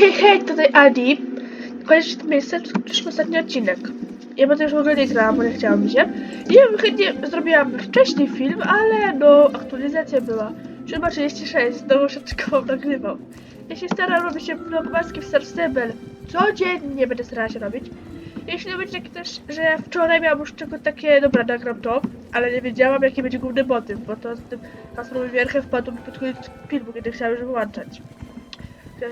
hej, hej, tutaj Adi. Kojarzysz to miejsce, skończyliśmy ostatni odcinek. Ja będę już w ogóle nie grała, bo nie chciałam mi się. I ja chętnie zrobiłam wcześniej film, ale no, aktualizacja była. Chyba 36, znowu szybko nagrywał. Ja się staram robić się vlogmaski w Star Stable. Codziennie będę starała się robić. Jeśli będzie taki też, że wczoraj miałam już tylko takie, dobra, nagram to, ale nie wiedziałam jaki będzie główny motyw, bo to z tym hasłem wierchem wpadło mi pod koniec filmu, kiedy chciałam już wyłączać.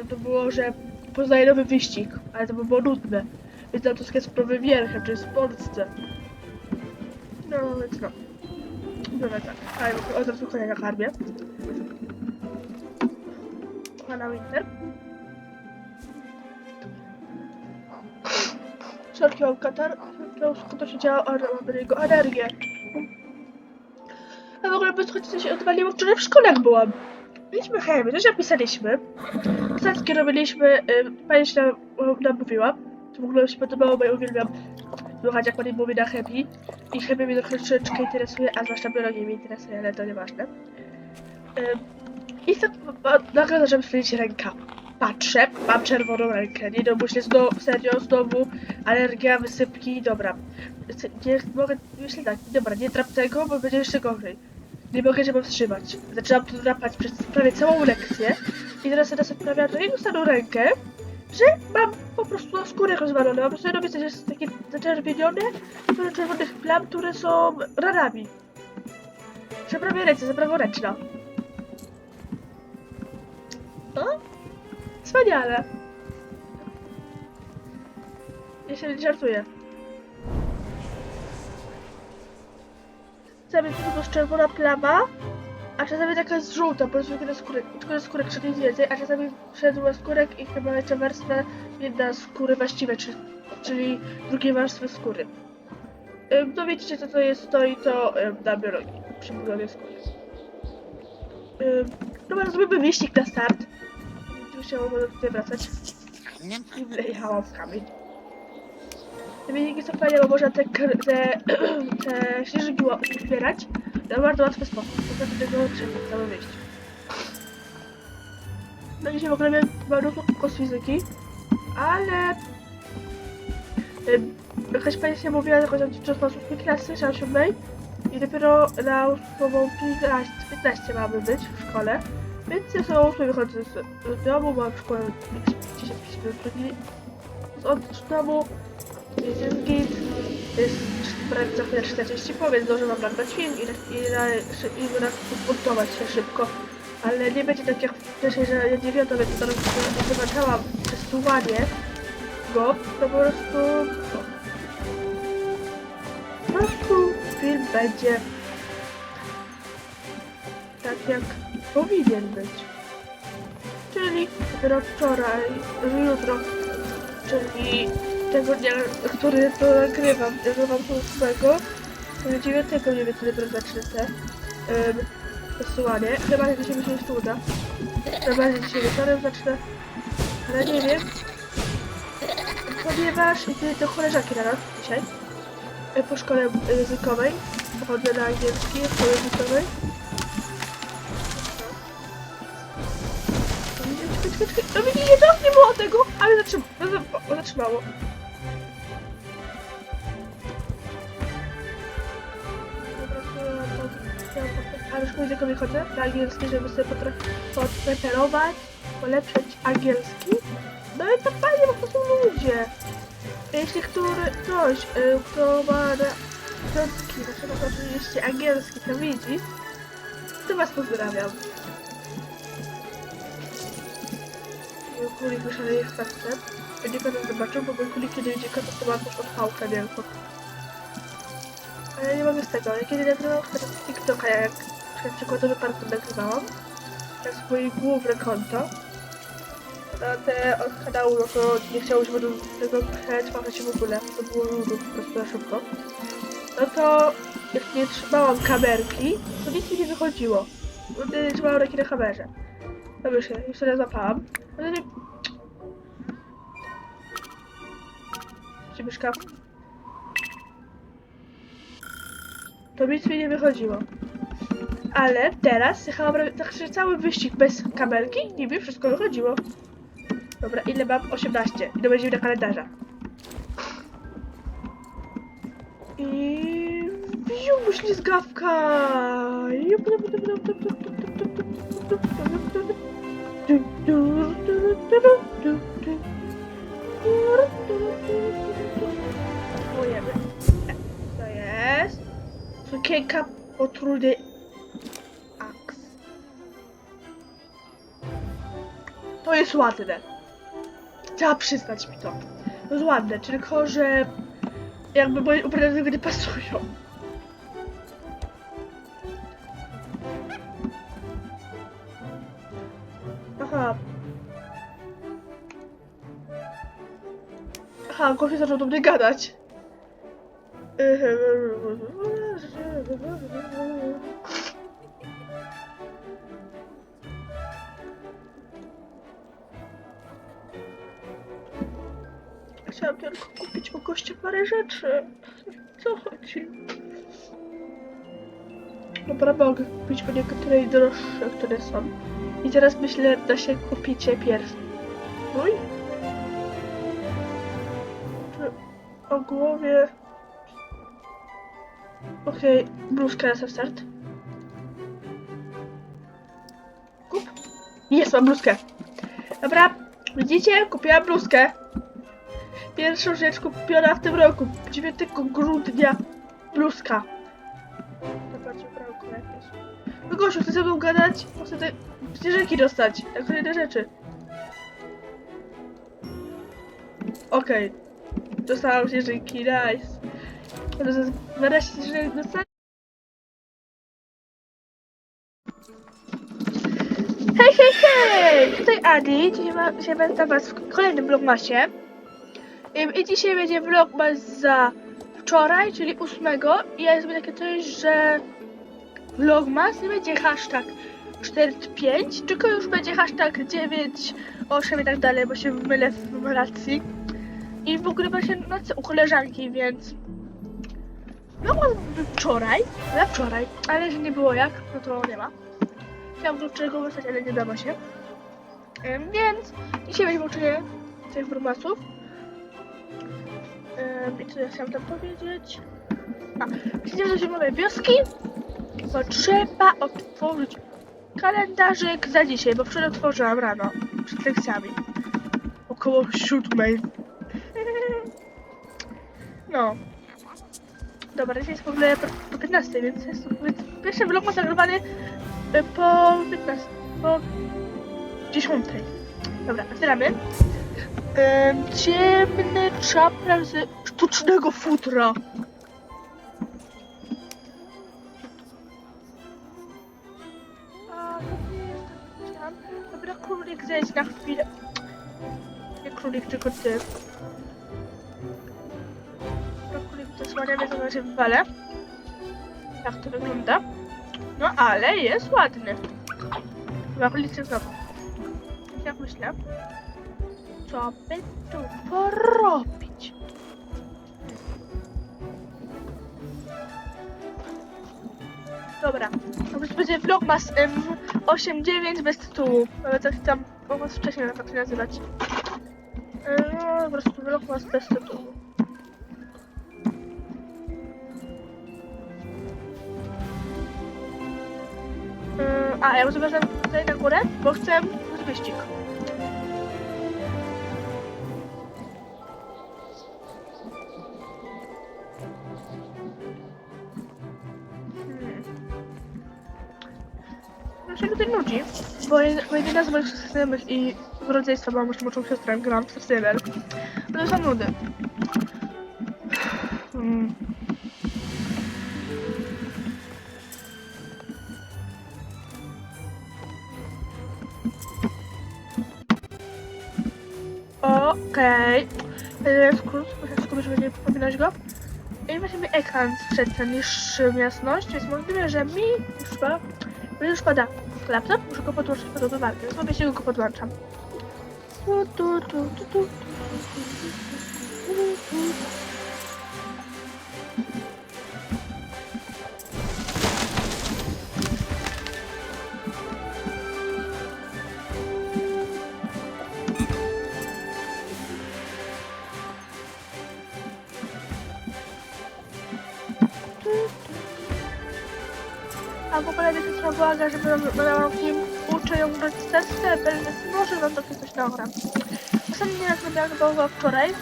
To było, że poznaję nowy wyścig, ale to by było nudne. Więc tam to jest sprawy wierchem, czyli w Polsce. No, więc no. Dobra, tak. A ja od razu kolejna karmię. Pana Winter. Sorki, mam to się działo, ale mam niego energię. A w ogóle bez choć się odwaliło wczoraj w szkole byłam. Mieliśmy chemię, też napisaliśmy. Statki robiliśmy, pani się nam, mówiła. To w ogóle mi się podobało, bo ja uwielbiam słuchać jak pani mówi na chemii. I chemia mnie troszeczkę interesuje, a zwłaszcza biologia mnie interesuje, ale to nieważne. I tak nagle zacząłem sprawdzić ręka. Patrzę, mam czerwoną rękę. Nie no, myślę znowu, serio, znowu alergia, wysypki, dobra. Nie mogę, myślę tak, dobra, nie trap tego, bo będzie jeszcze gorzej. Nie mogę się powstrzymać. Zaczęłam to drapać przez prawie całą lekcję i teraz teraz odprawiam takiego stanu rękę, że mam po prostu skórę rozwaloną. Mam prostu robię coś takie zaczerwienione, dużo czerwonych plam, które są ranami. Że prawie ręce, za praworęczna. No, wspaniale. Ja się żartuję. Czasami po prostu czerwona plama, a czasami taka jest żółta, powiedzmy kiedy skórek, tylko skórek czy nic więcej, a czasami wszedł skórek i chyba jeszcze warstwa jedna skóry właściwe, czy, czyli drugiej warstwy skóry. No wiecie co to jest to i to na biologii, przy budowie skóry. Dobra, zrobimy wyścig na start. Tu mogę tutaj wracać. I wlejałam w kamień. Te wyniki są fajne, bo można te, te, te śnieżynki ła- zbierać na bardzo łatwy sposób. Po prostu tego trzeba całe wyjść. No dzisiaj w ogóle miałem mnóstwo z fizyki, ale... Jakaś pani się mówiła, że chodzi wciąż na 8 klasy, czy na 7 i dopiero na ósmą 15, 15 mamy być w szkole. Więc ja sobie 8 wychodzę z, z domu, mam w szkole 10 z od domu jest jest git, jest prawie za chwilę 40 powiedz, zdążę wam nagrać film i, i, i zmontować się szybko. Ale nie będzie tak jak wcześniej, że ja nie wiem, więc zobaczyłam testowanie go, to po prostu... Po prostu film będzie tak jak powinien być. Czyli dopiero wczoraj, jutro, czyli tego dnia, który to nagrywam, to 8, to 9 mniej więcej dopiero zacznę te um, wysyłanie. Chyba, mi się jeszcze uda. Chyba, że dzisiaj wieczorem zacznę, ale nie wiem. Ponieważ idę do koleżanki na noc dzisiaj, e, po szkole językowej, chodzę na angielski, w szkole językowej. No widzicie to? Nie było tego, ale zatrzymało. zatrzymało. Szkoły językowej chodzę na angielski, żeby sobie podpreparować, polepszyć angielski. No i to fajnie, to są ludzie. Jeśli który, ktoś, y, kto ma na piątki, na przykład oczywiście angielski, to widzi, to was pozdrawiam. Mój kulik wyszaleje w paczce. Będzie go zobaczył, bo mój kulik kiedy idzie kota, to ma też odpałkę wielką. Ale nie mogę z tego, ja kiedy nagrywam teraz TikToka, jak jak przykładowy parkour nagrywałam, jak swoje główne konto, na te od kanału, no to nie chciało się tego przetrwać w ogóle, to było nudów po prostu na szybko. No to jak nie trzymałam kamerki, to nic mi nie wychodziło. Nie trzymałam ręki na kamerze. Dobrze się, już sobie złapałam. Ale. Gdzie mieszkam? To nic mi nie wychodziło. Ale teraz jechałam, robić- tak że cały wyścig bez kamerki i mi wszystko wychodziło. Dobra, ile mam? 18. I to będzie na kalendarza. I... Wziął ślizgawka! Jup, jup, jup, jup, jup, To jest ładne. Trzeba przyznać mi to. To jest ładne, tylko że jakby moje ubrania do nie pasują. Aha. Aha, gościu zaczął do mnie gadać. Chciałam tylko kupić u gościa parę rzeczy. Co chodzi? Dobra, mogę kupić po niektóre droższe, które są. I teraz myślę, da się kupić pierw. Mój? O głowie... Okej, bluzkę na start. Kup. Jest, mam bluzkę. Dobra, widzicie? Kupiłam bluzkę. Pierwszą rzecz kupiona w tym roku. 9 grudnia. Bluzka. Zobaczcie, pralkę jakieś. No Gosiu, chcesz ze mną gadać? Chcę te ścieżeki dostać. Tak kolejne rzeczy. Okej. Dostałam ścieżeki, nice. Nareszcie ścieżek dostać. Hej, hej, hej! Tutaj Adi. Dzisiaj, ma, dzisiaj będę was w kolejnym vlogmasie. I dzisiaj będzie vlogmas za wczoraj, czyli 8. I ja zrobię takie coś, że vlogmas nie będzie hashtag 45, tylko już będzie hashtag 9, 8 i tak dalej, bo się mylę w numeracji. I w ogóle właśnie nocy u koleżanki, więc był wczoraj, na wczoraj, ale że nie było jak, no to nie ma. Chciałam do czego wysłać, ale nie dało się. Więc dzisiaj będzie uczenie tych vlogmasów. I co ja chciałam tam powiedzieć? A, przecież do zimowej wioski, bo trzeba otworzyć kalendarzyk za dzisiaj, bo wczoraj otworzyłam rano, przed lekcjami. Około siódmej. No. Dobra, dzisiaj jest w ogóle po, po 15, więc jest więc pierwszy vlog ma nagrywany y, po 15, po 10. Dobra, otwieramy. Ym, ciemny czaprak ze sztucznego futra. To. Dobra, królik, zejdź na chwilę. Nie królik, tylko ty. Dobra, królik zasłaniamy, to znaczy wywalę. Tak to wygląda. No, ale jest ładny. Chyba królik się znowu. Jak myślę? Co by tu porobić? Dobra, to już będzie vlogmas em, 8-9 bez tytułu. Ale coś tam mogę wcześniej na to nazywać. No, po prostu vlogmas bez tytułu. A, ja zobaczę tutaj na górę, bo chcę wyścig. Bo jed- bo jedyna z moich znajomych i z rodzeństwa, muszę moją siostrę, gram w Cyber. To są nudy. Hmm. Okej. Okay. Skrót, skrót, żeby nie pominąć go. I weźmiemy ekran sprzed niższy jasność, więc możliwe, że mi już chyba, mi już pada laptop, muszę go podłączyć pod ładowarkę, sobie się go podłączam. Tu, tu, tu, tu, tu, tu, tu, tu. poprawnie siostra błaga, żeby nagrałam film, uczę ją grać w Stepel, więc może wam takie coś nagram. Ostatni raz robiłam chyba chyba wczoraj,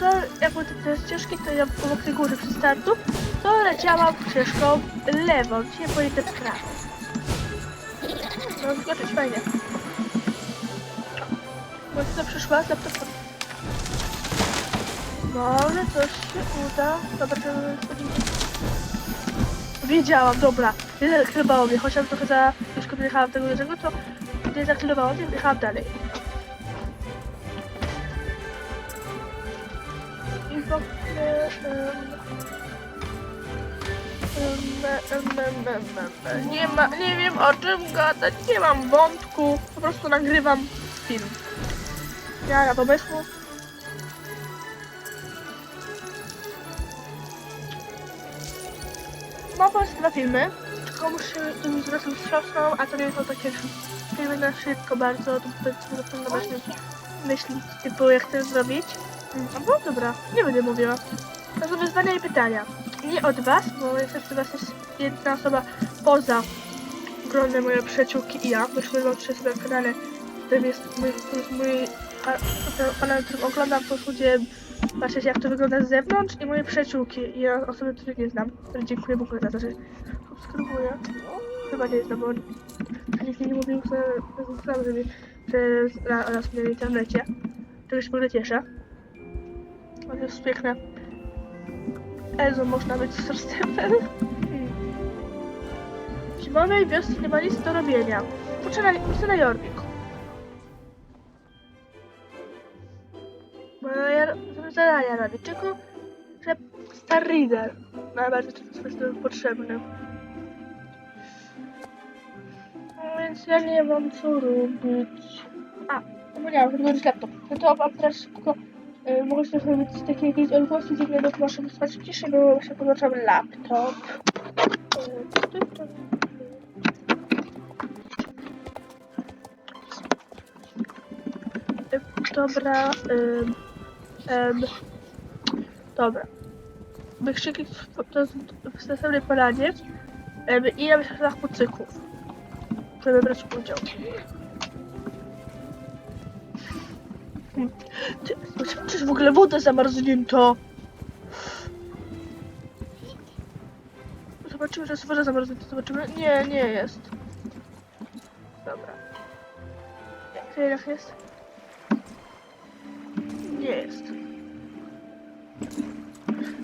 to jak były te ścieżki, to ja obok tej góry przy startu, to leciałam ścieżką lewą, dzisiaj pojedę w prawo. No, skoczyć fajnie. Bo co przyszła z laptopem. Może coś się uda. Zobaczymy. Wiedziałam, dobra. Nie zakrywało mnie, chociaż trochę za blisko wyjechałam tego do to nie zakrywało mnie, jechałam dalej. I w ogóle... Nie ma, nie wiem o czym gadać, nie mam wątku, po prostu nagrywam film. Ja pomysłu. Mam pomysł na filmy, muszę tym zrobić z siostrą, a to nie są takie filmy na szybko bardzo, to sobie na właśnie myśli, typu jak chcę zrobić. No dobra, nie będę mówiła. To są wyzwania i pytania. Nie od was, bo niestety was jest jedna osoba poza gronem moje przyjaciółki i ja. Myśmy łącznie sobie na kanale, w którym jest mój, to mój a- to kanał, który oglądam, to ludzie patrzeć jak to wygląda z zewnątrz i moje przyjaciółki i osoby, których nie znam. Które dziękuję ogóle za to, że subskrybuję. Chyba nie znam, bo nikt nie mówił, że znam, że, że na, oraz mnie w internecie. Tego się ogóle cieszę. To jest piękne. Ezo można być z Stephen. W zimowej wiosce nie ma nic do robienia. Poczynaj, na Jorvik. Bo zadania robić, tylko że Star Reader najbardziej to jest potrzebny. No więc ja nie mam co robić. A, zapomniałam, żeby zrobić laptop. No to mam teraz szybko y, mogę sobie zrobić takie jakieś odgłosy, gdzie mnie proszę wysłać ciszy, bo właśnie podłączam laptop. Y, Dobra, ym, em, dobra. Wykrzyki w, to w następnej polanie em, i na myślach kucyków, żeby brać udział. Ty, czy w ogóle woda zamarznięta? Zobaczymy, że jest woda zamarznięta. Zobaczymy. Nie, nie jest. Dobra. Jak jak jest? Nie jest.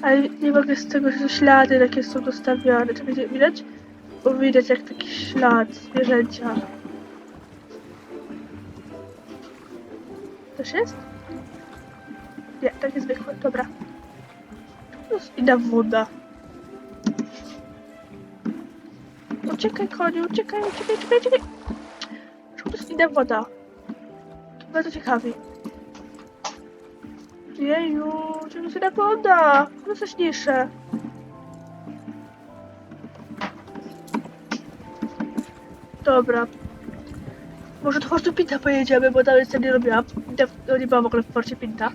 Ale nie mogę z tego, że ślady takie są dostawione. Czy będzie widać? Bo widać jak taki ślad zwierzęcia. Też jest? Nie, takie zwykłe, dobra. Jest inna woda. Uciekaj, koniu, uciekaj, uciekaj, uciekaj, uciekaj. Jest inna woda? To bardzo ciekawi. Jeju, czemu inna woda? To jest coś niższe. Dobra. Może do Fortu Pinta pojedziemy, bo tam jeszcze nie robiłam. Nie byłam w ogóle w Forcie Pinta.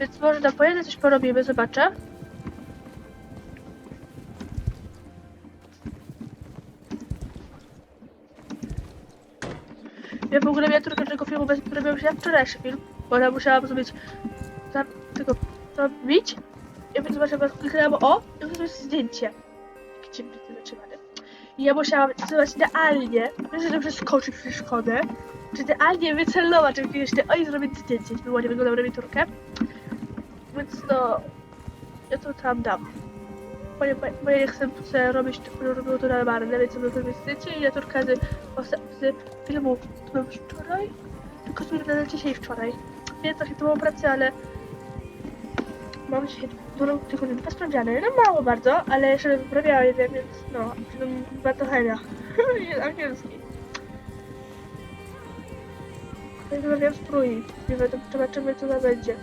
Więc może tam pojedę, coś porobimy, zobaczę. Ja w ogóle miniaturkę tego filmu bez się jak wczorajszy film, bo ja musiałam zrobić tego robić. Ja więc zobaczę, kliknęłam o i zrobić zdjęcie. Mnie to zatrzymane? I ja musiałam zrobić idealnie, żeby przeskoczyć przeszkodę, czy idealnie wycelować jakiegoś te o i zrobić zdjęcie, żeby ładnie wyglądał na miniaturkę. Więc to... Ja to tam dam. Bo ja, bo ja nie chcę sobie robić, tylko robiło to na marne, więc sobie zrobić zdjęcie i miniaturkę z, z filmu, był wczoraj? Tylko z dzisiaj wczoraj. Więc trochę to było pracy, ale mam dzisiaj dużo tylko dwa sprawdziany. No mało bardzo, ale jeszcze wyprawiałam jeden, więc no, bardzo chemia. Jest angielski. Wyprawiam strój. Zobaczymy co to będzie.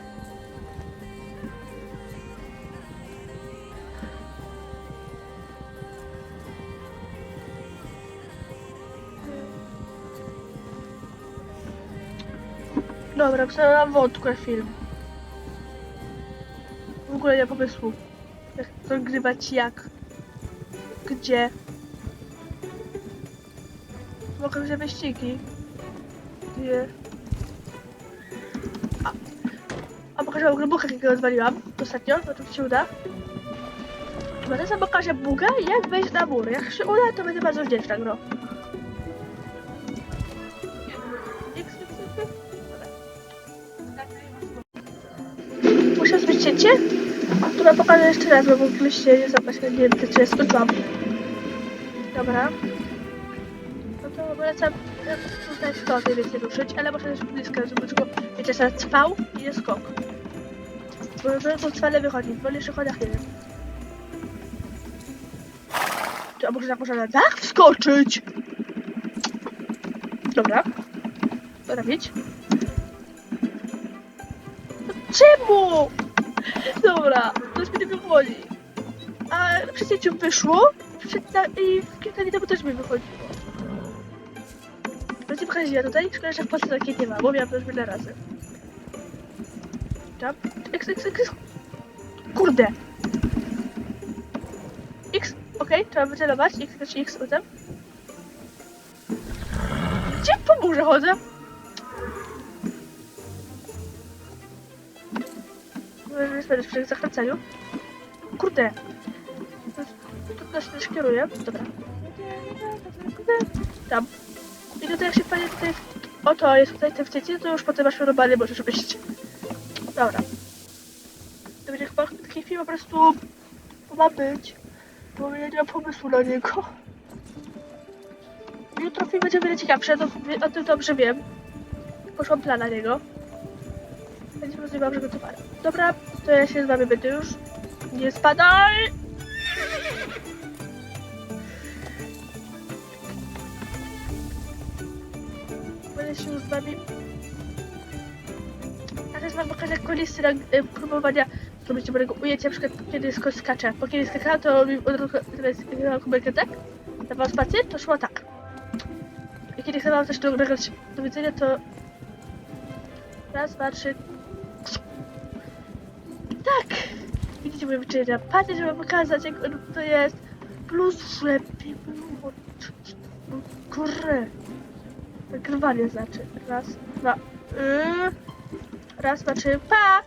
Dobra, przerwam wątkę film. W ogóle nie pomysłu. Jak to grywać jak? Gdzie? Mogę wziąć wyścigi. Nie. A, pokażę wam ogólnie bucha, jakiego odwaliłam ostatnio, no to się uda. Chyba teraz wam pokażę buga jak wejść na mur. Jak się uda, to będzie bardzo wdzięczna gro. Muszę zrobić cięcie? To wam pokażę jeszcze raz, bo mogliście nie zobaczyć, nie wiem, czy jest skończyłam. Dobra. No to ja tutaj skok mniej więcej ruszyć, ale muszę też blisko, żeby tylko, wiecie, sobie trwał i jest skok. Bo to, to cwale wychodzi, w wolniejszych chodach nie wiem. Czy, a może można na dach wskoczyć? Dobra. Co robić? No Czemu? Dobra, to już mi nie wychodzi. A zdjęciu wyszło i w kilka dni temu też mi wychodziło. Będzie pokazać ja tutaj, szkoda, że w Polsce takiej nie ma, bo miałam już wiele razy. Jump, x, x, x. Kurde! X, okej, trzeba wycelować, x, x, x, potem. Gdzie po górze chodzę? Przy zakręceniu. Kurde! To, nas też kieruje. Dobra. Tam. I tutaj jak się fajnie tutaj... Oto jest tutaj ten wcięcie, to już potem masz normalnie możesz wyjść. Dobra. To będzie chyba taki film po prostu... Ma być. Bo ja nie mam pomysłu na niego. Jutro film będzie wiele ciekawszy, to, o tym dobrze wiem. Poszłam plan na niego. Będzie możliwe, że gotowana. Dobra, to ja się z wami będę już. Nie spadaj! Będę się z wami... Teraz wam pokażę kulisy na, y, próbowania zrobić dobrego ujęcia, na przykład kiedy skaczę. Bo kiedy skakałam, to mi od razu teraz kubełkę tak, dawałam spację, to szło tak. I kiedy chcę wam coś do, nagrać do widzenia, to... Raz, dwa, trzy... Widzicie moje wyczynenia. Patrzcie, żeby pokazać, jak to jest. Plus lepiej było. Kurę. Nagrywanie znaczy. Raz, dwa. Yy. Raz, dwa, trzy. Pa!